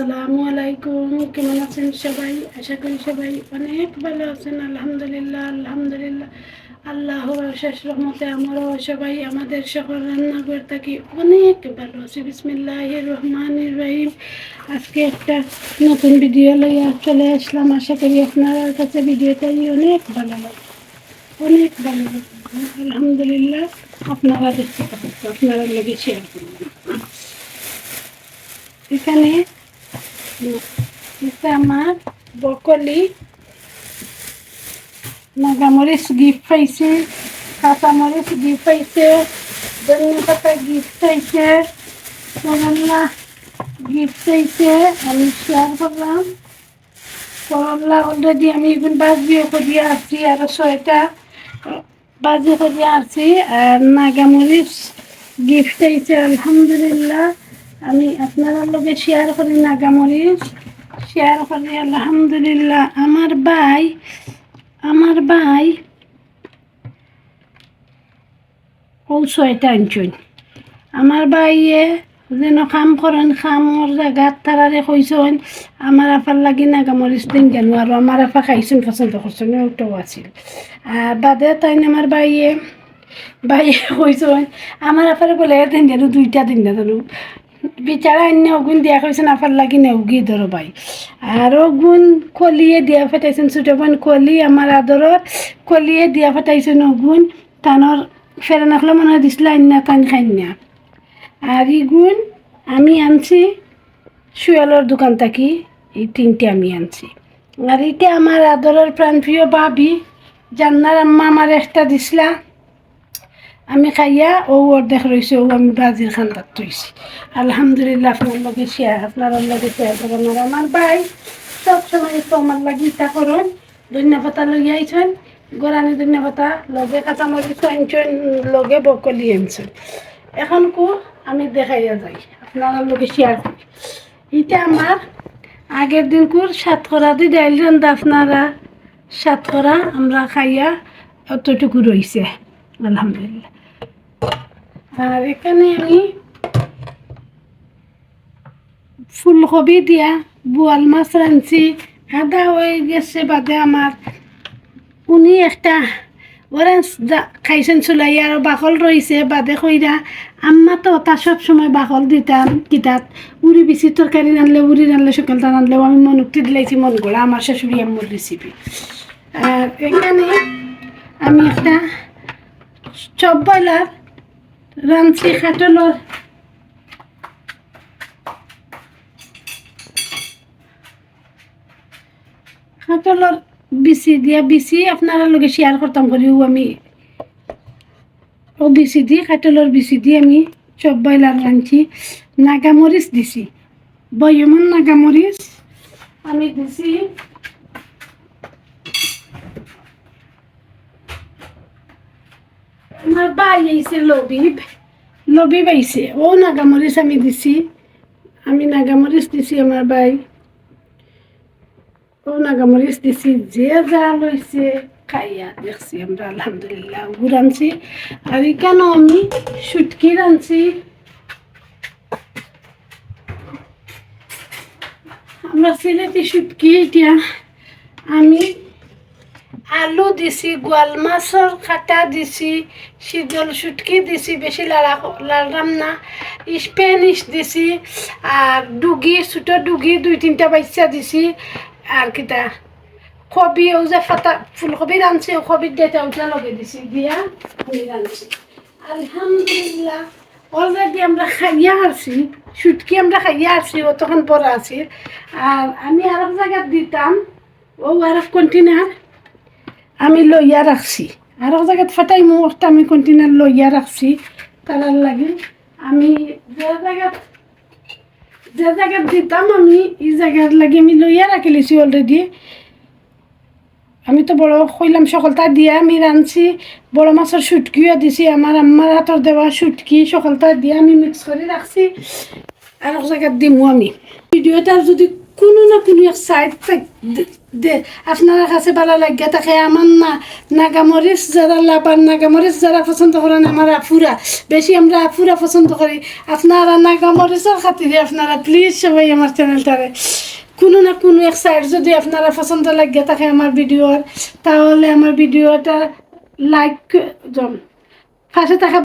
আসসালামু আলাইকুম, কেমন আছেন সবাই? আশা করি সবাই অনেক ভালো আছেন, আলহামদুলিল্লাহ আলহামদুলিল্লাহ। আল্লাহর শেষ রহমতে আমরাও সবাই আমাদের সকল রান্নাঘর থাকি অনেক ভালো আছি। বিসমিল্লাহ রহমান রহিম। আজকে একটা নতুন ভিডিও লইয়া চলে আসলাম। আশা করি আপনার কাছে ভিডিওটাই অনেক ভালো লাগে। অনেক ভালো লাগে আলহামদুলিল্লাহ, আপনারা দেখতে পাবেন আপনারা লেগে শেয়ার করবেন এখানে এটা আমার বকলি নাগামরিচ গিফট পাইছে কাঁচামরিচ গিফট পাইছে ধনিয়া পাইছে করল্লা গিফট আমি শেয়ার আমি এখন বাজিও করিয়া আসছি আরও ছয়টা বাজি করিয়া আসছি আর আলহামদুলিল্লাহ। আমি আপনার লগে শেয়ার করি নাগামরিচ শেয়ার করি, আলহামদুলিল্লাহ। আমার ভাই আমার ভাই ও ছয়টা আনছুন। আমার ভাইয়ে যেন কাম করেন কামর জায়গাত তারারে কইসন আমার আপার লাগি নাগামরিচ দিন কেন আর আমার আপা খাইছেন পছন্দ করছেন ওটাও আছিল। আর বাদে তাই আমার ভাইয়ে ভাইয়ে কইসন আমার আপারে বলে দিন জানো দুইটা দিন না জানো বিচারা অন্য অগুন দিয়া কইছেন আপার লাগি নেউগি ধরো ভাই আর অগুন কলিয়ে দিয়া ফেটাইছেন ছোটো বোন কলি আমার আদরত কলিয়ে দিয়া ফেটাইছেন অগুন তানোর ফেরা নাখলে মনে দিছিল আন্যা তান খাইন্যা আর ইগুন আমি আনছি শুয়ালোর দোকান থাকি, এই তিনটে আমি আনছি। আর এটা আমার আদরের প্রাণপ্রিয় ভাবি জান্নার আম্মা আমার একটা দিছিলা। আমি খাইয়া ও অর্ধেক রয়েছে ও আমি ব্রাজিল খান্দাত রয়েছি আলহামদুলিল্লাহ আপনার লগে শেয়ার আপনার লগে শেয়ার করেন আর আমার ভাই সবসময় তো আমার লাগি ইটা করুন, ধনিয়া পাতা লগে আইছেন গোরানি ধনিয়া পাতা লগে কাঁচামরিচ আনছেন লগে বকলি আনছেন। এখন কো, আমি দেখাইয়া যাই, আপনার লগে শেয়ার করি। এটা আমার আগের দিন কুর সাতকরা দি ডাইল রান্দা আপনারা। সাতকরা আমরা খাইয়া অতটুকু রয়েছে আলহামদুলিল্লাহ। আর এখানে আমি ফুলকপি দিয়া বোয়াল মাছ রাঁধছি। আদা হয়ে গেছে বাদে আমার উনি একটা অরেঞ্জ খাইছেন চুলাই আর বাকল রয়েছে বাদে কইরা, আম্মা তো তা সব সময় বাকল দিতাম কিতাত। উড়ি বেশি তরকারি রানলে উড়ি রানলে সকালটা রানলেও আমি মনুক্তি দিলাইছি মন করে আমার শাশুড়ি আম্মুর রেসিপি আর এখানে আমি একটা চপ বয়লার রাঁধছি খাটলর খাটলর বিচি দিয়া বিচি, আপনারা লগে শেয়ার করতাম করিও আমি। ও বিচি দি খাটলর বিচি দি আমি চপ বয়লার রাঁধছি। নাগামরিচ দিছি। বয়মন নাগামরিচ আমি দিছি আমার ভাই আইছে লবিব লবিব আইছে ও নাগামরিচ আমি দিছি আমি নাগামরিচ দিছি আমার ভাই ও নাগামরিচ দিছি যে যা লইছে খাইয়া দেখছি আমরা আলহামদুলিল্লাহ গুড় আনছি আর এখানেও আমি সুটকি রাঁধছি আমরা সিলেটি সুটকি এতিয়া আমি আলু দিছি, গোয়াল মাছর খাটা দিছি শীতল সুটকি দিছি বেশি লাড়া লাড়াম না। স্পেনিশ দিছি, আর ডুগি, ছোটো ডুগি, দুই তিনটা বাচ্চা দিছি, আর কিতা কবি ও যে ফাটা, ফুলকবি রাঁধছি কবির দেটা ওটা লগে দিছি, দিয়া আমি রাঁধছি আলহামদুলিল্লাহ অলরেডি আমরা খাইয়া আসছি সুটকি আমরা খাইয়া ও তখন বড় আছি আর আমি আর এক জায়গায় দিতাম, ও আর এক কন্টেনার আমি লইয়া রাখছি। আর এক জায়গাত ফাটাই মো একটা আমি কন্টেনার লইয়া রাখছি। তারার লাগে আমি যে জায়গাত যে জায়গাত দিতাম আমি এই জায়গার লাগে আমি লইয়া রাখি লিছি অলরেডি আমি তো বড় কইলাম সকালটা দিয়া আমি রাঁধছি, বড় মাছের সুটকিও দিছি, আমার আম্মার হাতর দেওয়া সুটকি সকালটা দিয়া আমি মিক্স করে রাখছি আর এক জায়গাত দিমু আমি। ভিডিওটা যদি কোনো না কোনো এক সাইড দে আপনার কাছে ভালো লাগে থাকে, আমার না নাগামরিচ যারা লাভার, নাগামরিচ যারা পছন্দ করেন, আমার আফুরা বেশি আমরা আফুরা পছন্দ করি। আপনারা নাগামরিচের খাতিরে আপনারা প্লিজ সবাই আমার চ্যানেলটারে কোনো না কোনো এক সাইড যদি আপনারা পছন্দ লাগে থাকে আমার ভিডিওর, তাহলে আমার ভিডিওটা লাইক পাশে থাকা